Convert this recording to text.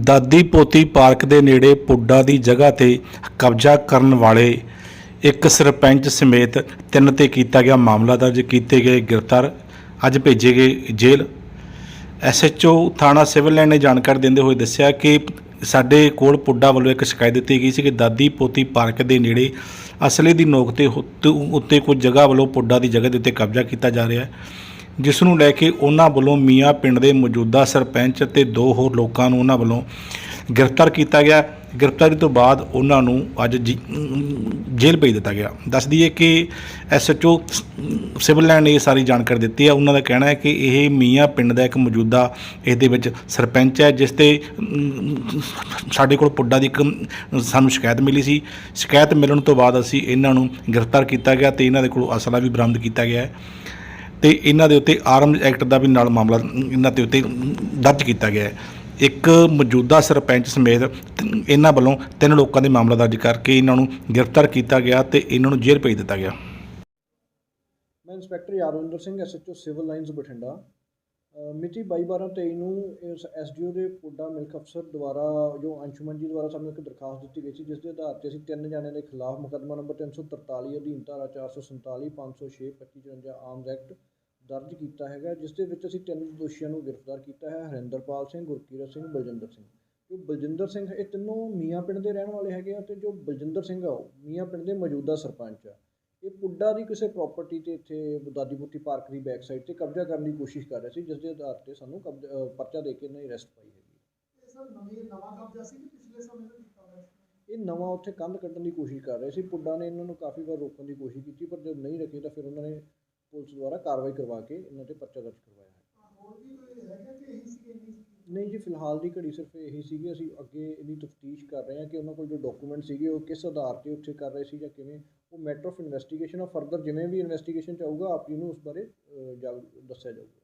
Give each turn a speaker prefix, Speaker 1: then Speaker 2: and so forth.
Speaker 1: ਦਾਦੀ ਪੋਤੀ ਪਾਰਕ ਦੇ ਨੇੜੇ ਪੁੱਡਾ ਦੀ ਜਗ੍ਹਾ ਤੇ ਕਬਜ਼ਾ ਕਰਨ ਵਾਲੇ ਇੱਕ ਸਰਪੰਚ ਸਮੇਤ ਤਿੰਨ ਤੇ ਕੀਤਾ ਗਿਆ ਮਾਮਲਾ ਦਰਜ, ਕੀਤੇ ਗਏ ਗ੍ਰਿਫਤਾਰ, ਅੱਜ ਭੇਜੇ ਗਏ ਜੇਲ੍ਹ। ਐਸਐਚਓ ਥਾਣਾ ਸਿਵਲ ਲਾਈਨ ਨੇ ਜਾਣਕਾਰੀ ਦਿੰਦੇ ਹੋਏ ਦੱਸਿਆ ਕਿ ਸਾਡੇ ਕੋਲ ਪੁੱਡਾ ਵੱਲੋਂ ਇੱਕ ਸ਼ਿਕਾਇਤ ਦਿੱਤੀ ਗਈ ਸੀ ਕਿ ਦਾਦੀ ਪੋਤੀ ਪਾਰਕ ਦੇ ਨੇੜੇ ਅਸਲੇ ਦੀ ਨੋਕ ਤੇ ਉੱਤੇ- ਉੱਤੇ ਕੁਝ ਜਗ੍ਹਾ ਵੱਲੋਂ ਪੁੱਡਾ ਦੀ ਜਗ੍ਹਾ ਦੇ ਉੱਤੇ ਕਬਜ਼ਾ ਕੀਤਾ ਜਾ ਰਿਹਾ ਹੈ। ਜਿਸ ਨੂੰ ਲੈ ਕੇ ਉਹਨਾਂ ਵੱਲੋਂ ਮੀਆਂ ਪਿੰਡ ਦੇ ਮੌਜੂਦਾ ਸਰਪੰਚ ਅਤੇ ਦੋ ਹੋਰ ਲੋਕਾਂ ਨੂੰ ਉਹਨਾਂ ਵੱਲੋਂ ਗ੍ਰਿਫਤਾਰ ਕੀਤਾ ਗਿਆ। ਗ੍ਰਿਫਤਾਰੀ ਤੋਂ ਬਾਅਦ ਉਹਨਾਂ ਨੂੰ ਅੱਜ ਜੀ- ਜੇਲ੍ਹ ਭੇਜ ਦਿੱਤਾ ਗਿਆ। ਦੱਸ ਦਈਏ ਕਿ ਐਸਐਚਓ ਸਿਵਲ ਲਾਈਨ ਨੇ ਇਹ ਸਾਰੀ ਜਾਣਕਾਰੀ ਦਿੱਤੀ ਹੈ। ਉਹਨਾਂ ਦਾ ਕਹਿਣਾ ਹੈ ਕਿ ਇਹ ਮੀਆਂ ਪਿੰਡ ਦਾ ਇੱਕ ਮੌਜੂਦਾ ਇਹਦੇ ਵਿੱਚ ਸਰਪੰਚ ਹੈ, ਜਿਸ ਤੇ ਸਾਡੇ ਕੋਲ ਪੁੱਡਾ ਦੀ ਇੱਕ ਸਾਨੂੰ ਸ਼ਿਕਾਇਤ ਮਿਲੀ ਸੀ। ਸ਼ਿਕਾਇਤ ਮਿਲਣ ਤੋਂ ਬਾਅਦ ਅਸੀਂ ਇਹਨਾਂ ਨੂੰ ਗ੍ਰਿਫਤਾਰ ਕੀਤਾ ਗਿਆ ਤੇ ਇਹਨਾਂ ਦੇ ਕੋਲ ਅਸਲਾ ਵੀ ਬਰਾਮਦ ਕੀਤਾ ਗਿਆ ਹੈ। ਤੇ ਇਹਨਾਂ ਦੇ ਉੱਤੇ ਆਰਮਜ਼ ਐਕਟ ਦਾ ਵੀ ਨਾਲ ਮਾਮਲਾ, ਇਹਨਾਂ ਦੇ ਉੱਤੇ ਦਰਜ ਕੀਤਾ ਗਿਆ ਹੈ। ਇੱਕ ਮੌਜੂਦਾ ਸਰਪੰਚ ਸਮੇਤ ਇਹਨਾਂ ਵੱਲੋਂ ਤਿੰਨ ਲੋਕਾਂ ਦੇ ਮਾਮਲਾ ਦਰਜ ਕਰਕੇ ਇਹਨਾਂ ਨੂੰ ਗ੍ਰਿਫਤਾਰ ਕੀਤਾ ਗਿਆ ਤੇ ਇਹਨਾਂ ਨੂੰ ਜੇਲ੍ਹ ਭੇਜ ਦਿੱਤਾ ਗਿਆ।
Speaker 2: ਮੈਂ inspector Yadvinder Singh SHO civil lines Bathinda. ਮਿਤੀ 22/12/23 ਨੂੰ ਇਸ ਐਸਡੀਓ ਦੇ ਪੁੱਡਾ ਮਿਲਕ ਅਫਸਰ ਦੁਆਰਾ, ਜੋ ਅੰਸ਼ੁਮਨ ਜੀ ਦੁਆਰਾ ਸਾਨੂੰ ਇੱਕ ਦਰਖਾਸਤ ਦਿੱਤੀ ਗਈ ਸੀ, ਜਿਸ ਦੇ ਆਧਾਰ ਤੇ ਅਸੀਂ ਤਿੰਨ ਜਣਿਆਂ ਦੇ ਖਿਲਾਫ ਮੁਕੱਦਮਾ ਨੰਬਰ 343 ਅਧੀਨ ਧਾਰਾ 447 506 2554 ਆਰਮਜ਼ ਐਕਟ ਦਰਜ ਕੀਤਾ ਹੈਗਾ ਜਿਸ ਦੇ ਵਿੱਚ ਅਸੀਂ ਤਿੰਨ ਦੋਸ਼ੀਆਂ ਨੂੰ ਗ੍ਰਿਫਤਾਰ ਕੀਤਾ ਹੈ ਹਰਿੰਦਰਪਾਲ ਸਿੰਘ ਗੁਰਕੀਰਤ ਸਿੰਘ ਬਲਜਿੰਦਰ ਸਿੰਘ। ਜੋ ਬਲਜਿੰਦਰ ਸਿੰਘ ਇਹ ਤਿੰਨੋਂ ਮੀਆਂ ਪਿੰਡ ਦੇ ਰਹਿਣ ਵਾਲੇ ਹੈਗੇ ਆ ਤੇ ਜੋ ਬਲਜਿੰਦਰ ਸਿੰਘ ਆ ਉਹ ਮੀਆਂ ਪਿੰਡ ਦੇ ਮੌਜੂਦਾ ਸਰਪੰਚ ਆ। ਇਹ ਪੁੱਡਾ ਦੀ ਕਿਸੇ ਪ੍ਰਾਪਰਟੀ ਤੇ ਇੱਥੇ ਦਾਦੀ ਪੁੱਤੀ ਪਾਰਕ ਦੀ ਬੈਕ ਸਾਈਡ ਤੇ ਕਬਜ਼ਾ ਕਰਨ ਦੀ ਕੋਸ਼ਿਸ਼ ਕਰ ਰਹੇ ਸੀ ਜਿਸ ਦੇ ਆਧਾਰ ਤੇ ਸਾਨੂੰ ਕਬਜ਼ਾ ਪਰਚਾ ਦੇ ਕੇ ਇਹਨਾਂ ਦੀ ਅਰੈਸਟ ਪਾਈ ਹੈਗੀ।
Speaker 3: ਇਹ ਸਰ ਨਵੀਂ ਨਵਾਂ ਕਬਜ਼ਾ ਸੀ ਕਿ ਪਿਛਲੇ ਸਮੇਂ ਦਾ ਕੀਤਾ ਹੋਇਆ ਸੀ?
Speaker 2: ਇਹ ਨਵਾਂ ਉੱਥੇ ਕੰਧ ਕੱਢਣ ਦੀ ਕੋਸ਼ਿਸ਼ ਕਰ ਰਹੇ ਸੀ। ਪੁੱਡਾ ਨੇ ਇਹਨਾਂ ਨੂੰ ਕਾਫੀ ਵਾਰ ਰੋਕਣ ਦੀ ਕੋਸ਼ਿਸ਼ ਕੀਤੀ ਪਰ ਜਦ ਨਹੀਂ ਰੱਖੇ ਤਾਂ ਫਿਰ ਉਹਨਾਂ ਨੇ ਪੁਲਿਸ ਦੁਆਰਾ ਕਾਰਵਾਈ ਕਰਵਾ ਕੇ ਇਹਨਾਂ ਤੇ ਪਰਚਾ ਦਰਜ ਕਰਵਾਇਆ ਹੈ। ਨਹੀਂ ਜੀ ਫਿਲਹਾਲ ਦੀ ਘੜੀ ਸਿਰਫ ਇਹੀ ਸੀਗੀ ਅਸੀਂ ਅੱਗੇ ਇਹਦੀ ਤਫਤੀਸ਼ ਕਰ ਰਹੇ ਹਾਂ ਕਿ ਉਹਨਾਂ ਕੋਲ ਜੋ ਡਾਕੂਮੈਂਟ ਸੀਗੇ ਉਹ ਕਿਸ ਆਧਾਰ ਤੇ ਉੱਥੇ ਕਰ ਰਹੇ ਸੀ ਜਾਂ ਕਿਵੇਂ ਉਹ ਮੈਟਰ ਆਫ ਇਨਵੈਸਟੀਗੇਸ਼ਨ ਆ। ਫਰਦਰ ਜਿਵੇਂ ਵੀ ਇਨਵੈਸਟੀਗੇਸ਼ਨ ਚ ਆਊਗਾ ਆਪ ਜੀ ਨੂੰ ਉਸ ਬਾਰੇ ਅ, ਦੱਸਿਆ ਜਾਊਗਾ।